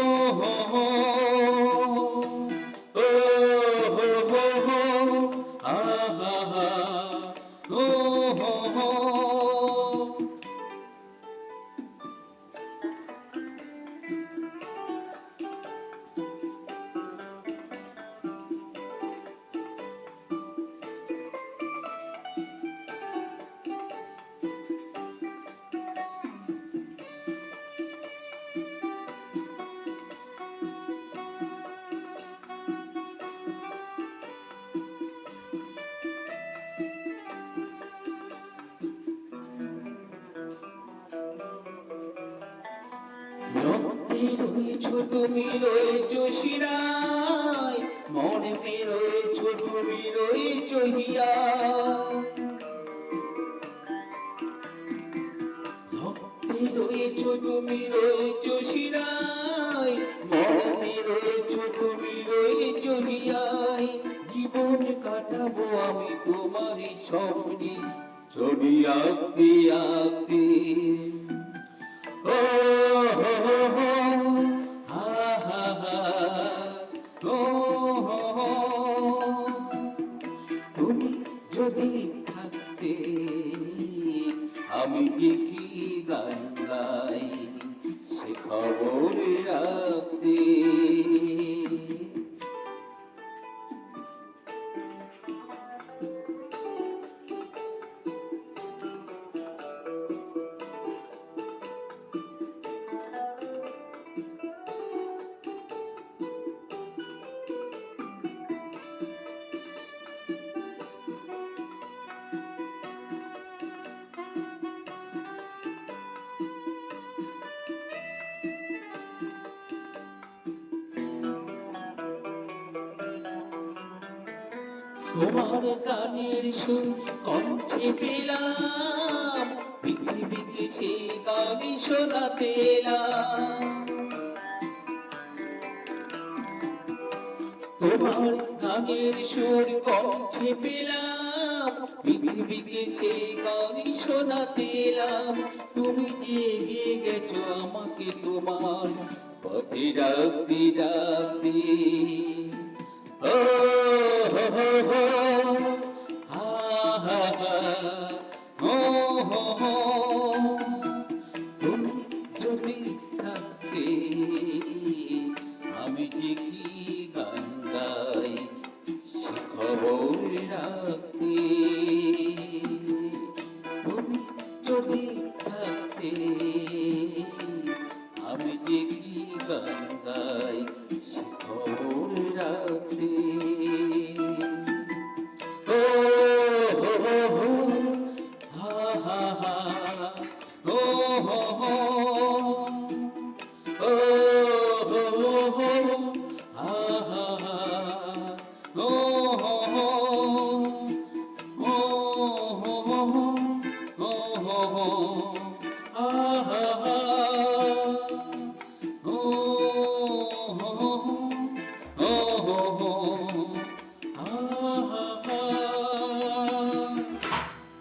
oh, oh. oh. তুমি, রয়েছ শিরায়। মনে রয়েছ তুমি, রয়েছ হিয়া হিয়ায়। জীবন কাটাবো আমি তোমারই স্বপ্নে। ছবি আঁকতে যদি থাকতে আমি কি গান গাই সে তোমার গানের সুর কণ্ঠে পেলাম, পৃথিবীকে সে গানই শোনাতে তোমার গানের সুর কণ্ঠে পেলাম, পৃথিবীকে সে গানই শোনাতে তুমি যে এগিয়ে গেছো আমাকে তোমার পথে ডাকতে ডাকতে। তুমি যদি থাকতে আমি যে কি গান গাই সে খবর রাখতে